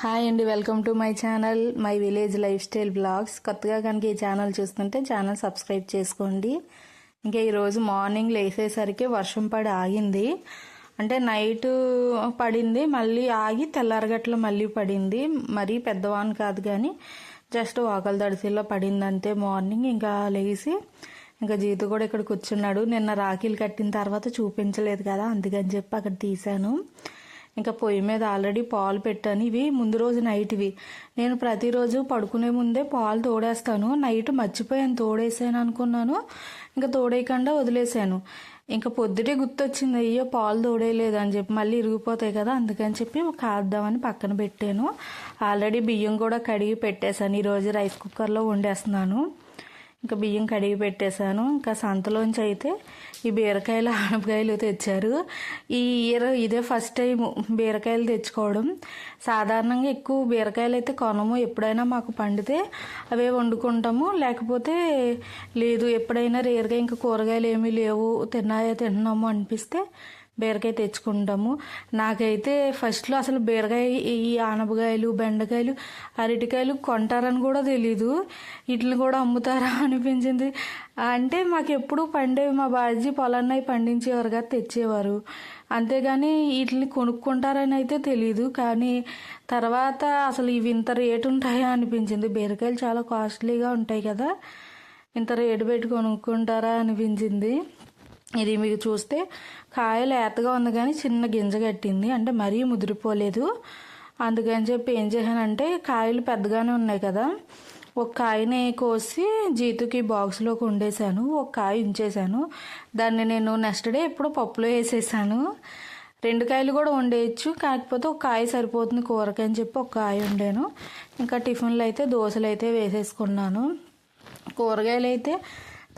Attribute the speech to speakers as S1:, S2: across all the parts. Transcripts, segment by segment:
S1: Hi అండి welcome to my channel my village life style blogs. కొత్తగా కనుక ఈ ఛానల్ చూస్తుంటే ఛానల్ సబ్స్క్రైబ్ చేసుకోండి. ఇంకా ఈరోజు మార్నింగ్ లేసేసరికి వర్షం పడి ఆగింది. అంటే నైట్ పడింది మళ్ళీ ఆగి తెల్లారగట్ల మళ్ళీ పడింది. మరీ పెద్దవాన్ కాదు కానీ జస్ట్ వాకల దడిసిలో పడింది అంతే మార్నింగ్. ఇంకా లేచి ఇంకా జీతు కూడా ఇక్కడ కూర్చున్నాడు. నిన్న రాఖీలు కట్టిన తర్వాత చూపించలేదు కదా అందుకని చెప్పి అక్కడ తీశాను. ఇంకా పొయ్యి మీద ఆల్రెడీ పాలు పెట్టాను. ఇవి ముందు రోజు నైట్వి నేను ప్రతిరోజు పడుకునే ముందే పాలు తోడేస్తాను. నైట్ మర్చిపోయాను తోడేసాను అనుకున్నాను. ఇంకా తోడేయకుండా వదిలేసాను. ఇంకా పొద్దుటే గుర్తొచ్చింది అయ్యో పాలు తోడేయలేదు అని చెప్పి. మళ్ళీ ఇరిగిపోతాయి కదా అందుకని చెప్పి కాద్దామని పక్కన పెట్టాను. ఆల్రెడీ బియ్యం కూడా కడిగి పెట్టేశాను. ఈరోజు రైస్ కుక్కర్లో వండేస్తున్నాను. ఇంకా బియ్యం కడిగి పెట్టేశాను. ఇంకా సంతలోంచి అయితే ఈ బీరకాయలు ఆనపకాయలు తెచ్చారు. ఈ ఇయర్ ఇదే ఫస్ట్ టైం బీరకాయలు తెచ్చుకోవడం. సాధారణంగా ఎక్కువ బీరకాయలు అయితే కొనము. ఎప్పుడైనా మాకు పండితే అవే వండుకుంటాము. లేకపోతే లేదు ఎప్పుడైనా రేరుగా ఇంకా కూరగాయలు ఏమీ లేవు. తిన్నాయో తిన్నాము అనిపిస్తే బీరకాయ తెచ్చుకుంటాము. నాకైతే ఫస్ట్లో అసలు బీరకాయ ఈ ఆనపకాయలు బెండకాయలు అరటికాయలు కొంటారని కూడా తెలీదు. వీటిని కూడా అమ్ముతారా అనిపించింది. అంటే మాకు ఎప్పుడు పండేవి మా బాజీ పొలాన్ని పండించేవారు కదా తెచ్చేవారు. అంతేగాని వీటిని కొనుక్కుంటారని అయితే తెలీదు. కానీ తర్వాత అసలు ఇవి ఇంత రేటు ఉంటాయా అనిపించింది. బీరకాయలు చాలా కాస్ట్లీగా ఉంటాయి కదా. ఇంత రేటు పెట్టి కొనుక్కుంటారా అనిపించింది. ఇది మీకు చూస్తే కాయ లేతగా ఉంది కానీ చిన్న గింజ కట్టింది. అంటే మరీ ముదిరిపోలేదు. అందుకని చెప్పి ఏం చేశానంటే కాయలు పెద్దగానే ఉన్నాయి కదా ఒక కాయని కోసి జీతుకి బాక్స్లోకి వండేసాను ఒక కాయ ఉంచేశాను. దాన్ని నేను నెక్స్ట్ డే ఎప్పుడో పప్పులో వేసేసాను. రెండు కాయలు కూడా వండేయచ్చు. కాకపోతే ఒక కాయ సరిపోతుంది కూరకి అని చెప్పి ఒక కాయ వండాను. ఇంకా టిఫిన్లు అయితే దోశలు అయితే వేసేసుకున్నాను. కూరగాయలు అయితే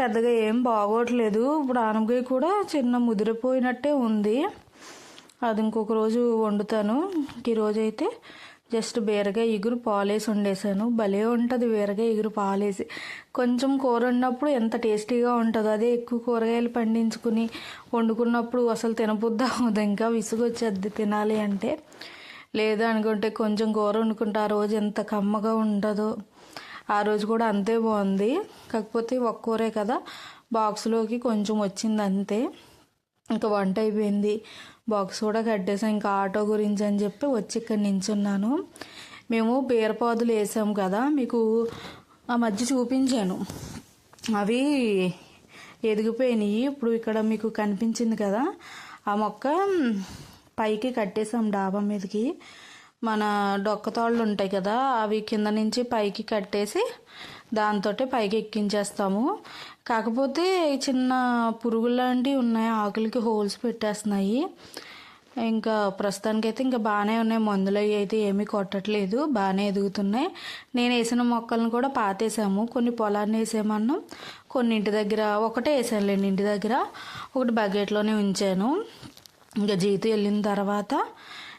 S1: పెద్దగా ఏం బాగోట్లేదు. ఇప్పుడు ఆనపకాయ కూడా చిన్న ముదిరిపోయినట్టే ఉంది. అది ఇంకొక రోజు వండుతాను. ఈరోజు అయితే జస్ట్ బీరగా ఇగురు పాలేసి వండేసాను భలే ఉంటుంది బీరగా ఇగురు పాలేసి. కొంచెం కూర వండినప్పుడు ఎంత టేస్టీగా ఉంటుందో అదే ఎక్కువ కూరగాయలు పండించుకుని వండుకున్నప్పుడు అసలు తినబుద్ది అవుతుంది ఇంకా విసుగు వచ్చేది తినాలి అంటే. లేదు అనుకుంటే కొంచెం కూర వండుకుంటే ఆ రోజు ఎంత కమ్మగా ఉంటుందో. ఆ రోజు కూడా అంతే బాగుంది. కాకపోతే ఒక్క కదా బాక్స్లోకి కొంచెం వచ్చింది అంతే. ఇంకా వంట అయిపోయింది. బాక్స్ కూడా కట్టేసాం. ఇంకా ఆటో గురించి అని చెప్పి వచ్చి ఇక్కడ నించున్నాను. మేము బీరపాదులు వేసాము కదా మీకు ఆ మధ్య చూపించాను. అవి ఎదిగిపోయినాయి. ఇప్పుడు ఇక్కడ మీకు కనిపించింది కదా ఆ మొక్క పైకి కట్టేసాం డాబా మీదకి. మన డొక్కతాళ్ళు ఉంటాయి కదా అవి కింద నుంచి పైకి కట్టేసి దాంతో పైకి ఎక్కించేస్తాము. కాకపోతే చిన్న పురుగులు లాంటివి ఉన్నాయి ఆకులకి హోల్స్ పెట్టేస్తున్నాయి. ఇంకా ప్రస్తుతానికైతే ఇంకా బాగానే ఉన్నాయి. మందులు అవి అయితే ఏమీ కొట్టట్లేదు బాగానే ఎదుగుతున్నాయి. నేను వేసిన మొక్కలను కూడా పాతేసాము. కొన్ని పొలాన్ని వేసేమన్నాం. కొన్ని ఇంటి దగ్గర ఒకటే వేసానులేండి ఇంటి దగ్గర. ఒకటి బకెట్లోనే ఉంచాను. ఇంకా జీతు వెళ్ళిన తర్వాత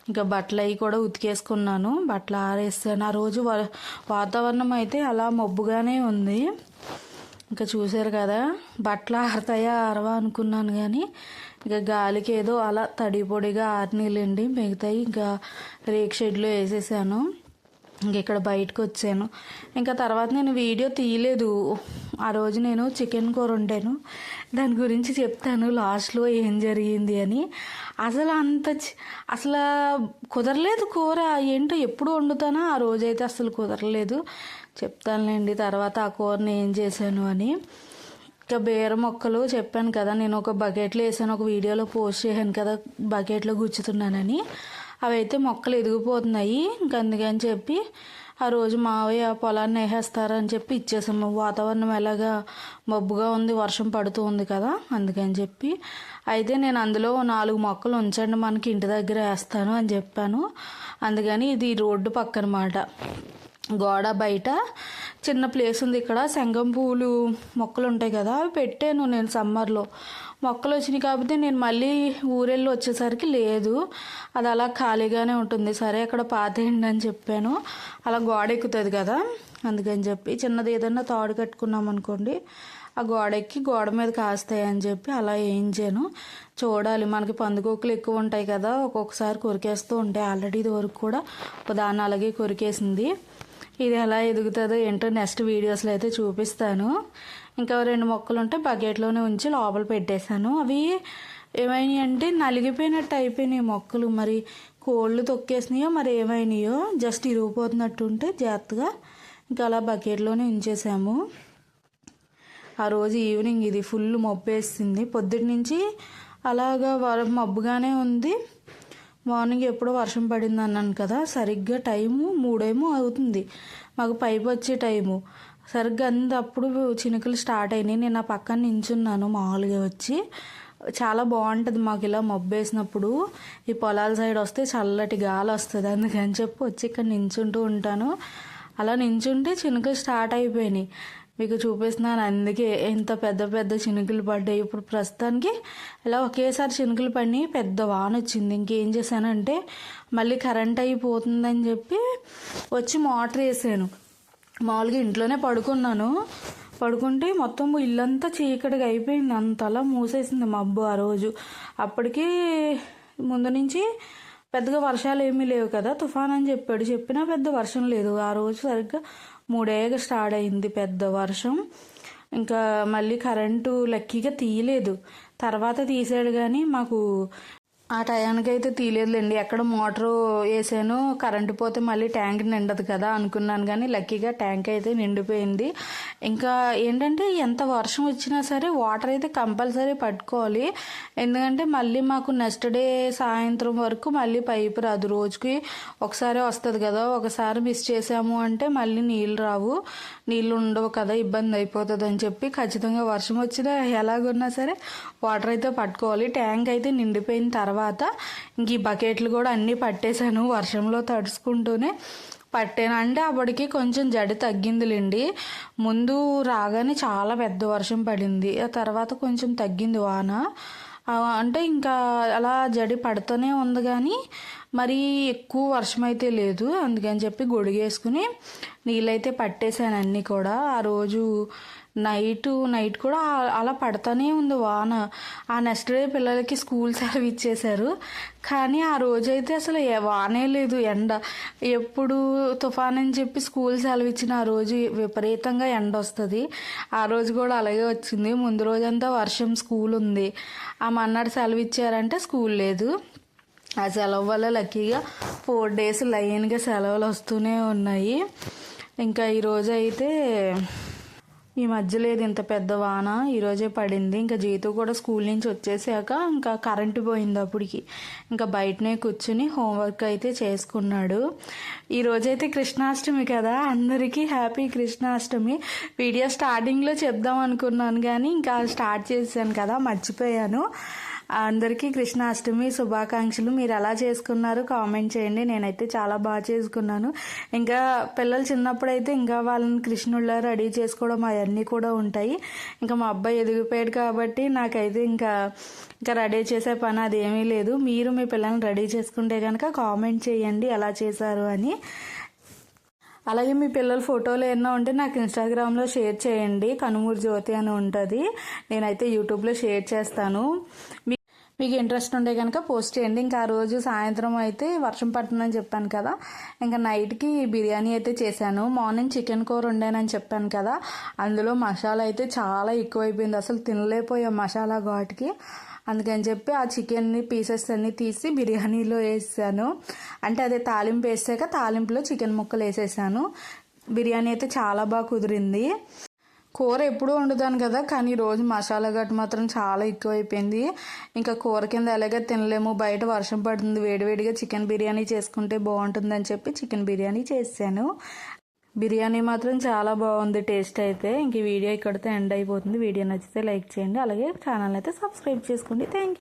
S1: ఇంకా బట్టలు అవి కూడా ఉతికేసుకున్నాను. బట్టలు ఆరేస్తాను. ఆ రోజు వాతావరణం అయితే అలా మబ్బుగానే ఉంది. ఇంకా చూసారు కదా బట్టలు ఆరుతాయా ఆరవా అనుకున్నాను కానీ ఇంకా గాలికి ఏదో అలా తడి పొడిగా ఆరినీళ్ళండి మిగతాయి ఇంకా రేక్ షెడ్లో వేసేసాను. ఇంక ఇక్కడ బయటకు వచ్చాను ఇంకా తర్వాత నేను వీడియో తీయలేదు. ఆ రోజు నేను చికెన్ కూర వండాను. దాని గురించి చెప్తాను లాస్ట్లో ఏం జరిగింది అని. అసలు అంత అసలు కుదరలేదు కూర. ఏంటో ఎప్పుడు వండుతానో ఆ రోజైతే అసలు కుదరలేదు. చెప్తానులేండి తర్వాత ఆ కూరని ఏం చేశాను అని. ఇంకా బీర మొక్కలు చెప్పాను కదా నేను ఒక బకెట్లో వేసాను ఒక వీడియోలో పోస్ట్ చేశాను కదా బకెట్లో గుచ్చుతున్నానని. అవి అయితే మొక్కలు ఎదిగిపోతున్నాయి. ఇంక అందుకని చెప్పి ఆ రోజు మావయ్య పొలాన్ని వేసేస్తారని చెప్పి ఇచ్చేసాము. వాతావరణం ఎలాగా మబ్బుగా ఉంది వర్షం పడుతూ ఉంది కదా అందుకని చెప్పి. అయితే నేను అందులో నాలుగు మొక్కలు ఉంచండి మనకి ఇంటి దగ్గర వేస్తాను అని చెప్పాను. అందుకని ఇది రోడ్డు పక్కనమాట. గోడ బయట చిన్న ప్లేస్ ఉంది ఇక్కడ. శంగం పూలు మొక్కలు ఉంటాయి కదా అవి పెట్టాను నేను సమ్మర్లో. మొక్కలు వచ్చినాయి కాబట్టి నేను మళ్ళీ ఊరెళ్ళి వచ్చేసరికి లేదు. అది అలా ఖాళీగానే ఉంటుంది. సరే అక్కడ పాతేయండి అని చెప్పాను. అలా గోడ ఎక్కుతుంది కదా అందుకని చెప్పి చిన్నది ఏదన్నా తాడు కట్టుకున్నాం అనుకోండి ఆ గోడెక్కి గోడ మీద కాస్తాయి అని చెప్పి అలా వేయించాను చూడాలి. మనకి పందుకోకులు ఎక్కువ ఉంటాయి కదా ఒక్కొక్కసారి కొరికేస్తూ ఉంటాయి. ఆల్రెడీ ఇది వరకు కూడా ఒక దాన్ని అలాగే కొరికేసింది. ఇది ఎలా ఎదుగుతుందో ఏంటో నెక్స్ట్ వీడియోస్లో అయితే చూపిస్తాను. ఇంకా రెండు మొక్కలు ఉంటే బకెట్లోనే ఉంచి లోపల పెట్టేశాను. అవి ఏమైనాయి అంటే నలిగిపోయినట్టు అయిపోయినాయి మొక్కలు. మరి కోళ్ళు తొక్కేసినాయో మరి ఏమైనాయో జస్ట్ ఇరిగిపోతున్నట్టు ఉంటే జాగ్రత్తగా ఇంకా అలా బకెట్లోనే ఉంచేసాము. ఆ రోజు ఈవినింగ్ ఇది ఫుల్ మబ్బేసింది పొద్దుటి నుంచి అలాగా వర మబ్బుగానే ఉంది. మార్నింగ్ ఎప్పుడో వర్షం పడింది అన్నాను కదా సరిగ్గా టైము మూడేమో అవుతుంది. మాకు పైపు వచ్చే టైము. సరిగ్గా అంది అప్పుడు చినుకులు స్టార్ట్ అయినాయి. నేను ఆ పక్కన నించున్నాను మామూలుగా వచ్చి. చాలా బాగుంటుంది మాకు ఇలా మబ్బు వేసినప్పుడు ఈ పొలాల సైడ్ వస్తే చల్లటి గాలి వస్తుంది. అందుకని చెప్పి వచ్చి ఇక్కడ నించుంటూ ఉంటాను. అలా నించుంటే చినుకులు స్టార్ట్ అయిపోయినాయి. మీకు చూపిస్తున్నాను. అందుకే ఎంత పెద్ద పెద్ద చినుకులు పడ్డాయి. ఇప్పుడు ప్రస్తుతానికి ఇలా ఒకేసారి చినుకులు పడి పెద్ద వాన వచ్చింది. ఇంకేం చేశానంటే మళ్ళీ కరెంట్ అయిపోతుందని చెప్పి వచ్చి మోటార్ వేసాను. మామూలుగా ఇంట్లోనే పడుకున్నాను. పడుకుంటే మొత్తం ఇల్లంతా చీకటిగా అయిపోయింది. అంతలా మూసేసింది మబ్బు ఆ రోజు. అప్పటికి ముందు నుంచి పెద్దగా వర్షాలు ఏమీ లేవు కదా తుఫాన్ అని చెప్పాడు. చెప్పినా పెద్ద వర్షం లేదు. ఆ రోజు సరిగ్గా మూడేగా స్టార్ట్ అయింది పెద్ద వర్షం. ఇంకా మళ్ళీ కరెంటు లక్కీగా తీయలేదు. తర్వాత తీసాడు కానీ మాకు ఆ టయానికి అయితే తీయలేదులేండి ఎక్కడ మోటారు వేసాను కరెంటు పోతే మళ్ళీ ట్యాంక్ నిండదు కదా అనుకున్నాను కానీ లక్కీగా ట్యాంక్ అయితే నిండిపోయింది. ఇంకా ఏంటంటే ఎంత వర్షం వచ్చినా సరే వాటర్ అయితే కంపల్సరీ పట్టుకోవాలి. ఎందుకంటే మళ్ళీ మాకు నెక్స్ట్ డే సాయంత్రం వరకు మళ్ళీ పైపు రాదు. రోజుకి ఒకసారి వస్తుంది కదా ఒకసారి మిస్ చేసాము అంటే మళ్ళీ నీళ్ళు రావు. నీళ్ళు ఉండవు కదా ఇబ్బంది అయిపోతుంది అని చెప్పి ఖచ్చితంగా వర్షం వచ్చినా ఎలాగున్నా సరే వాటర్ అయితే పట్టుకోవాలి. ట్యాంక్ అయితే నిండిపోయిన తర్వాత తర్వాత ఇంక ఈ బకెట్లు కూడా అన్నీ పట్టేశాను. వర్షంలో తడుచుకుంటూనే పట్టాను. అంటే అప్పటికి కొంచెం జడి తగ్గిందిలేండి. ముందు రాగానే చాలా పెద్ద వర్షం పడింది. ఆ తర్వాత కొంచెం తగ్గింది వాన. అంటే ఇంకా అలా జడి పడుతూనే ఉంది కానీ మరి ఎక్కువ వర్షం అయితే లేదు. అందుకని చెప్పి గొడిగేసుకుని నీళ్ళైతే పట్టేశాను అన్నీ కూడా. ఆ రోజు నైట్ నైట్ కూడా అలా పడుతూనే ఉంది వాన. ఆ నెక్స్ట్ డే పిల్లలకి స్కూల్ సెలవు ఇచ్చేశారు. కానీ ఆ రోజైతే అసలు వానే లేదు ఎండ. ఎప్పుడు తుఫాన్ అని చెప్పి స్కూల్ సెలవు ఇచ్చిన ఆ రోజు విపరీతంగా ఎండ వస్తుంది. ఆ రోజు కూడా అలాగే వచ్చింది. ముందు రోజంతా వర్షం స్కూల్ ఉంది. ఆ మన్నాడు సెలవు ఇచ్చారంటే స్కూల్ లేదు. ఆ సెలవు వల్ల లక్కీగా ఫోర్ డేస్ లైన్గా సెలవులు వస్తూనే ఉన్నాయి. ఇంకా ఈరోజు అయితే ఈ మధ్య లేదు ఇంత పెద్ద వాన ఈరోజే పడింది. ఇంకా జీతు కూడా స్కూల్ నుంచి వచ్చేసాక ఇంకా కరెంటు పోయింది అప్పటికి. ఇంకా బయటనే కూర్చుని హోంవర్క్ అయితే చేసుకున్నాడు. ఈరోజైతే కృష్ణాష్టమి కదా. అందరికీ హ్యాపీ కృష్ణాష్టమి. వీడియో స్టార్టింగ్లో చెప్దాం అనుకున్నాను కానీ ఇంకా స్టార్ట్ చేశాను కదా మర్చిపోయాను. అందరికీ కృష్ణాష్టమి శుభాకాంక్షలు. మీరు ఎలా చేసుకున్నారు? కామెంట్ చేయండి. నేనైతే చాలా బాగా చేసుకున్నాను. ఇంకా పిల్లలు చిన్నప్పుడు అయితే ఇంకా వాళ్ళని కృష్ణుళ్ళ రెడీ చేసుకోవడం అవన్నీ కూడా ఉంటాయి. ఇంకా మా అబ్బాయి ఎదిగిపోయాడు కాబట్టి నాకైతే ఇంకా ఇంకా రెడీ చేసే పని అది ఏమీ లేదు. మీరు మీ పిల్లల్ని రెడీ చేసుకుంటే కనుక కామెంట్ చేయండి ఎలా చేశారు అని. అలాగే మీ పిల్లల ఫోటోలు ఏమన్నా ఉంటే నాకు ఇన్స్టాగ్రామ్లో షేర్ చేయండి. కనుమూరు జ్యోతి అని ఉంటుంది. నేనైతే యూట్యూబ్లో షేర్ చేస్తాను. మీ మీకు ఇంట్రెస్ట్ ఉంటే కనుక పోస్ట్ చేయండి. ఇంకా ఆ రోజు సాయంత్రం అయితే వర్షం పడుతుందని చెప్పాను కదా. ఇంకా నైట్కి బిర్యానీ అయితే చేశాను. మార్నింగ్ చికెన్ కూర వండానని చెప్పాను కదా. అందులో మసాలా అయితే చాలా ఎక్కువైపోయింది. అసలు తినలేకపోయాం మసాలా ఘాటుకి. అందుకని చెప్పి ఆ చికెన్ని పీసెస్ అన్నీ తీసి బిర్యానీలో వేసాను. అంటే అదే తాలింపు వేసాక తాలింపులో చికెన్ ముక్కలు వేసేసాను. బిర్యానీ అయితే చాలా బాగా కుదిరింది. కూర ఎప్పుడూ వండుతాను కదా కానీ రోజు మసాలా గట్టు మాత్రం చాలా ఎక్కువ అయిపోయింది ఇంకా కూర కింద ఎలాగ తినలేము బయట వర్షం పడుతుంది వేడివేడిగా చికెన్ బిర్యానీ చేసుకుంటే బాగుంటుందని చెప్పి చికెన్ బిర్యానీ చేశాను. బిర్యానీ మాత్రం చాలా బాగుంది టేస్ట్ అయితే. ఇంక వీడియో ఇక్కడితో ఎండ్ అయిపోతుంది. వీడియో నచ్చితే లైక్ చేయండి అలాగే ఛానల్ అయితే సబ్స్క్రైబ్ చేసుకోండి. థ్యాంక్